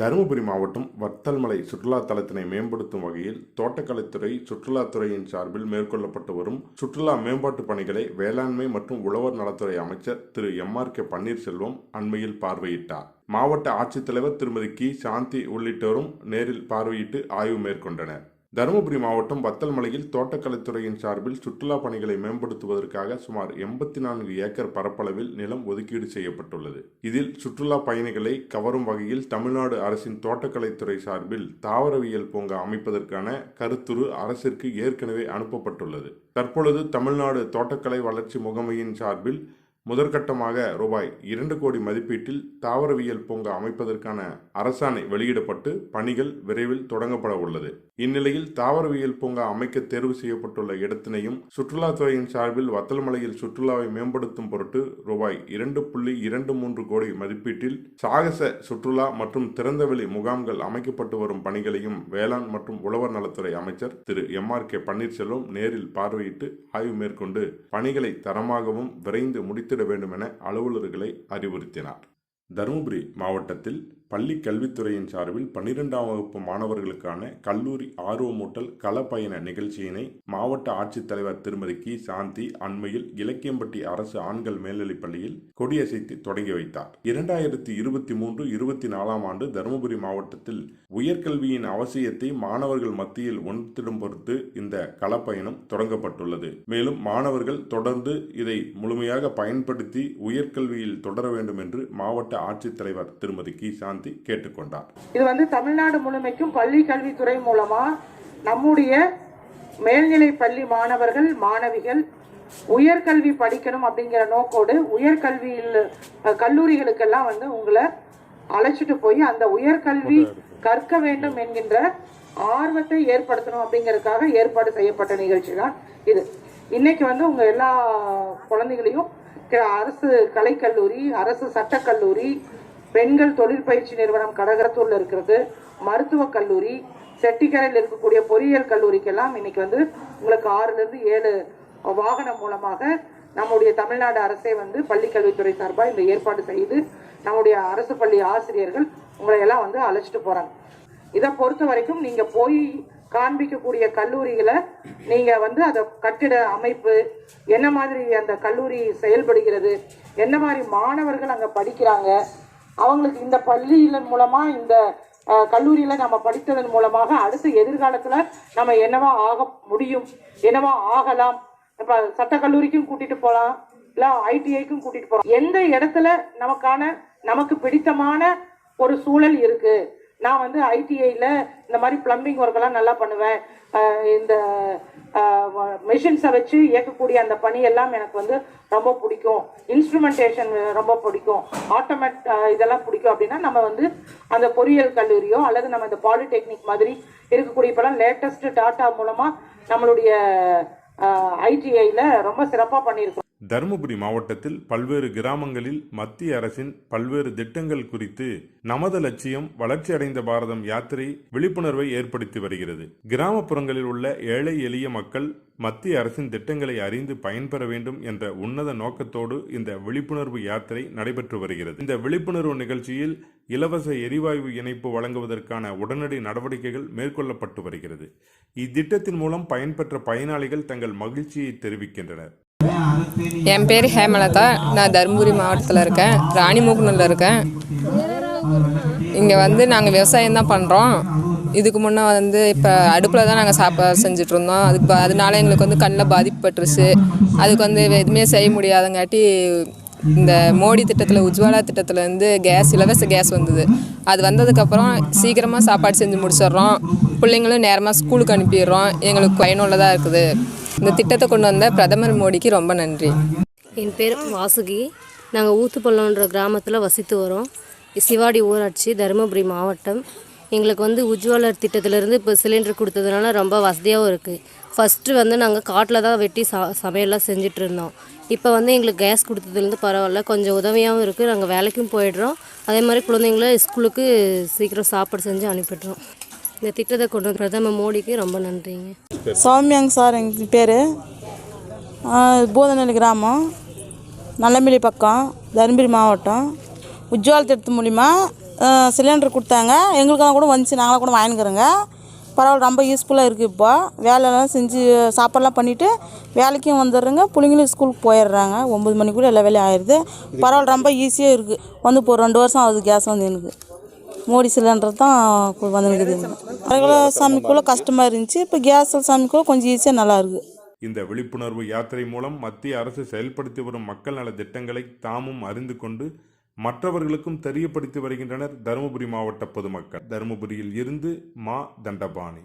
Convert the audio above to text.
தருமபுரி மாவட்டம் வர்த்தல்மலை சுற்றுலா தலத்தினை மேம்படுத்தும் வகையில் தோட்டக்கலைத்துறை சுற்றுலாத்துறையின் சார்பில் மேற்கொள்ளப்பட்டு வரும் சுற்றுலா மேம்பாட்டு பணிகளை வேளாண்மை மற்றும் உழவர் நலத்துறை அமைச்சர் திரு எம் ஆர் கே பன்னீர்செல்வம் அண்மையில் பார்வையிட்டார். மாவட்ட ஆட்சித்தலைவர் திருமதி கி. சாந்தி உள்ளிட்டோரும் நேரில் பார்வையிட்டு ஆய்வு மேற்கொண்டனர். தருமபுரி மாவட்டம் வத்தல்மலையில் தோட்டக்கலைத்துறையின் சார்பில் சுற்றுலா பணிகளை மேம்படுத்துவதற்காக சுமார் எண்பத்தி நான்கு ஏக்கர் பரப்பளவில் நிலம் ஒதுக்கீடு செய்யப்பட்டுள்ளது. இதில் சுற்றுலா பயணிகளை கவரும் வகையில் தமிழ்நாடு அரசின் தோட்டக்கலைத்துறை சார்பில் தாவரவியல் பூங்கா அமைப்பதற்கான கருத்துரு அரசிற்கு ஏற்கனவே அனுப்பப்பட்டுள்ளது. தற்பொழுது தமிழ்நாடு தோட்டக்கலை வளர்ச்சி முகமையின் சார்பில் முதற்கட்டமாக ரூபாய் இரண்டு கோடி மதிப்பீட்டில் தாவரவியல் பூங்கா அமைப்பதற்கான அரசாணை வெளியிடப்பட்டு பணிகள் விரைவில் தொடங்கப்பட உள்ளது. இந்நிலையில் தாவரவியல் பூங்கா அமைக்க தேர்வு செய்யப்பட்டுள்ள இடத்தினையும் சுற்றுலாத்துறையின் சார்பில் வத்தல்மலையில் சுற்றுலாவை மேம்படுத்தும் பொருட்டு ரூபாய் இரண்டு புள்ளி இரண்டு மூன்று கோடி மதிப்பீட்டில் சாகச சுற்றுலா மற்றும் திறந்தவெளி முகாம்கள் அமைக்கப்பட்டு வரும் பணிகளையும் வேளாண் மற்றும் உழவர் நலத்துறை அமைச்சர் Thiru M R K Panneerselvam நேரில் பார்வையிட்டு ஆய்வு மேற்கொண்டு பணிகளை தரமாகவும் விரைந்து முடித்து முடித்திட வேண்டும் என அலுவலர்களை அறிவுறுத்தினார். தருமபுரி மாவட்டத்தில் பள்ளி கல்வித்துறையின் சார்பில் பன்னிரெண்டாம் வகுப்பு மாணவர்களுக்கான கல்லூரி ஆர்வமூட்டல் களப்பயண நிகழ்ச்சியினை மாவட்ட ஆட்சித்தலைவர் திருமதி கி. சாந்தி அண்மையில் இலக்கியம்பட்டி அரசு ஆண்கள் மேல்நிலைப் பள்ளியில் கொடியசைத்து தொடங்கி வைத்தார். இரண்டாயிரத்தி இருபத்தி மூன்று இருபத்தி நாலாம் ஆண்டு தருமபுரி மாவட்டத்தில் உயர்கல்வியின் அவசியத்தை மாணவர்கள் மத்தியில் உணர்த்திடும் பொருட்டு இந்த களப்பயணம் தொடங்கப்பட்டுள்ளது. மேலும் மாணவர்கள் தொடர்ந்து இதை முழுமையாக பயன்படுத்தி உயர்கல்வியில் தொடர வேண்டும் என்று மாவட்ட ஆட்சித்தலைவர் திருமதி கி. சாந்தி கேட்டுக்கொண்டார். இது வந்து தமிழ்நாடு முழுமைக்கும் பள்ளி கல்வித்துறை மூலமா நம்முடைய மேல்நிலை பள்ளி மாணவர்கள் மாணவிகள் உயர்கல்வி படிக்கணும் அப்படிங்கிற நோக்கோடு உயர்கல்வியில் கல்லூரிகளுக்கெல்லாம் வந்து உங்களை அழைச்சிட்டு போய் அந்த உயர்கல்வி கற்க வேண்டும் என்கின்ற ஆர்வத்தை ஏற்படுத்தணும் அப்படிங்கறதுக்காக ஏற்பாடு செய்யப்பட்ட நிகழ்ச்சி தான் இது. இன்னைக்கு வந்து உங்க எல்லா குழந்தைகளையும் அரசு கலைக்கல்லூரி அரசு சட்டக்கல்லூரி பெண்கள் தொழில் பயிற்சி நிறுவனம் கடகரத்தூர்ல இருக்கிறது. மருத்துவக் கல்லூரி செட்டிக்கரையில் இருக்கக்கூடிய பொறியியல் கல்லூரிக்கெல்லாம் இன்னைக்கு வந்து உங்களுக்கு ஆறுல இருந்து ஏழு வாகனம் மூலமாக நம்முடைய தமிழ்நாடு அரசே வந்து பள்ளிக்கல்வித்துறை சார்பாக இந்த ஏற்பாடு செய்து நம்முடைய அரசு பள்ளி ஆசிரியர்கள் உங்களை எல்லாம் வந்து அழைச்சிட்டு போறாங்க. இதை பொறுத்த வரைக்கும் நீங்க போய் காண்பிக்கக்கூடிய கல்லூரிகளை நீங்க வந்து அதை கட்டிட அமைப்பு என்ன மாதிரி அந்த கல்லூரி செயல்படுகிறது என்ன மாதிரி மாணவர்கள் அங்க படிக்கிறாங்க அவங்களுக்கு இந்த பள்ளியில மூலமா இந்த கல்லூரியில் கல்லூரியில நம்ம படித்ததன் மூலமாக அடுத்த எதிர்காலத்துல நம்ம என்னவா ஆக முடியும் என்னவா ஆகலாம். இப்ப சட்டக்கல்லூரிக்கும் கூட்டிட்டு போகலாம் இல்ல ஐடிஐக்கும் கூட்டிட்டு போகலாம் எந்த இடத்துல நமக்கான நமக்கு பிடித்தமான ஒரு சூழல் இருக்கு? நான் வந்து ஐடிஐயில் இந்த மாதிரி பிளம்பிங் ஒர்க்கெல்லாம் நல்லா பண்ணுவேன். இந்த மெஷின்ஸை வச்சு இயக்கக்கூடிய அந்த பணி எல்லாம் எனக்கு வந்து ரொம்ப பிடிக்கும். இன்ஸ்ட்ருமெண்டேஷன் ரொம்ப பிடிக்கும். ஆட்டோமேட் இதெல்லாம் பிடிக்கும் அப்படின்னா நம்ம வந்து அந்த பொறியியல் கல்லூரியோ அல்லது நம்ம இந்த பாலிடெக்னிக் மாதிரி இருக்கக்கூடிய இப்போலாம் லேட்டஸ்ட் டாட்டா மூலமாக நம்மளுடைய ஐடிஐயில் ரொம்ப சிறப்பாக பண்ணியிருக்கோம் தருமபுரி மாவட்டத்தில் பல்வேறு கிராமங்களில் மத்திய அரசின் பல்வேறு திட்டங்கள் குறித்து நமது லட்சியம் வளர்ச்சியடைந்த பாரதம் யாத்திரை விழிப்புணர்வை ஏற்படுத்தி வருகிறது. கிராமப்புறங்களில் உள்ள ஏழை எளிய மக்கள் மத்திய அரசின் திட்டங்களை அறிந்து பயன்பெற வேண்டும் என்ற உன்னத நோக்கத்தோடு இந்த விழிப்புணர்வு யாத்திரை நடைபெற்று வருகிறது. இந்த விழிப்புணர்வு நிகழ்ச்சியில் இலவச எரிவாயு இணைப்பு வழங்குவதற்கான உடனடி நடவடிக்கைகள் மேற்கொள்ளப்பட்டு வருகிறது. இத்திட்டத்தின் மூலம் பயன்பெற்ற பயனாளிகள் தங்கள் மகிழ்ச்சியை தெரிவிக்கின்றனர். என் பேர் ஹேமலதா. நான் தருமபுரி மாவட்டத்தில் இருக்கேன். ராணிமுகனூரில் இருக்கேன். இங்கே வந்து நாங்கள் விவசாயம் தான் பண்ணுறோம் இதுக்கு முன்னே வந்து இப்போ அடுப்பில் தான் நாங்கள் சாப்பாடு செஞ்சிட்ருந்தோம் அதுக்கு அதனால எங்களுக்கு வந்து கண்ணில் பாதிப்புப்பட்டுருச்சு அதுக்கு வந்து எதுவுமே செய்ய முடியாதங்காட்டி இந்த மோடி திட்டத்தில் உஜ்வாலா திட்டத்தில் வந்து கேஸ் இலவச கேஸ் வந்தது. அது வந்ததுக்கப்புறம் சீக்கிரமாக சாப்பாடு செஞ்சு முடிச்சிடுறோம். பிள்ளைங்களும் நேரமாக ஸ்கூலுக்கு அனுப்பிடுறோம். எங்களுக்கு பயனுள்ளதாக இருக்குது. இந்த திட்டத்தை கொண்டு வந்த பிரதமர் மோடிக்கு ரொம்ப நன்றி. என் பேர் வாசுகி. நாங்கள் ஊத்துப்பள்ளம்ன்ற கிராமத்தில் வசித்து வரோம். சிவாடி ஊராட்சி தருமபுரி மாவட்டம். எங்களுக்கு வந்து உஜ்வாலர் திட்டத்திலேருந்து இப்போ சிலிண்டர் கொடுத்ததுனால ரொம்ப வசதியாகவும் இருக்குது ஃபஸ்ட்டு வந்து நாங்கள் காட்டில் தான் வெட்டி சா சமையல்லாம் செஞ்சுட்டு இருந்தோம் இப்போ வந்து எங்களுக்கு கேஸ் கொடுத்ததுலேருந்து பரவாயில்ல. கொஞ்சம் உதவியாகவும் இருக்குது நாங்கள் வேலைக்கும் போயிடுறோம். அதே மாதிரி குழந்தைங்கள ஸ்கூலுக்கு சீக்கிரம் சாப்பாடு செஞ்சு அனுப்பிடுறோம். இந்த திட்டத்தை கொண்டு வந்த பிரதமர் மோடிக்கு ரொம்ப நன்றிங்க. சௌமியாங்க சார் எங்கள் பேர். பூதநெல்லி கிராமம். நல்லமிலி பக்கம் தருமபுரி மாவட்டம். உஜ்வால் திட்டத்து மூலிமா சிலிண்டர் கொடுத்தாங்க. எங்களுக்கெல்லாம் கூட வந்துச்சு நாங்களாம் கூட வாங்கிக்கிறோங்க. பரவாயில்ல ரொம்ப யூஸ்ஃபுல்லாக இருக்குது இப்போ. வேலையெல்லாம் செஞ்சு சாப்பாடெலாம் பண்ணிவிட்டு வேலைக்கும் வந்துடுறேங்க. பிள்ளைங்களும் ஸ்கூலுக்கு போயிடுறாங்க. ஒம்பது மணிக்குள்ளே எல்லா வேலையும் ஆயிடுது. பரவாயில்ல ரொம்ப ஈஸியாக இருக்குது வந்து இப்போ ஒரு ரெண்டு வருஷம் ஆகுது கேஸ் வந்து எனக்கு. மோடி சிலிண்டர் தான் வந்துருக்குது அதுக்குள்ள சமைக்குள்ள கஷ்டமாக இருந்துச்சு. இப்போ கேஸ் சமைக்குள்ள கொஞ்சம் ஈஸியாக நல்லா இருக்குது இந்த விழிப்புணர்வு யாத்திரை மூலம் மத்திய அரசு செயல்படுத்தி வரும் மக்கள் நல திட்டங்களை தாமும் அறிந்து கொண்டு மற்றவர்களுக்கும் தெரியப்படுத்தி வருகின்றனர் தருமபுரி மாவட்ட பொதுமக்கள். தருமபுரியில் இருந்து மா. தண்டபாணி.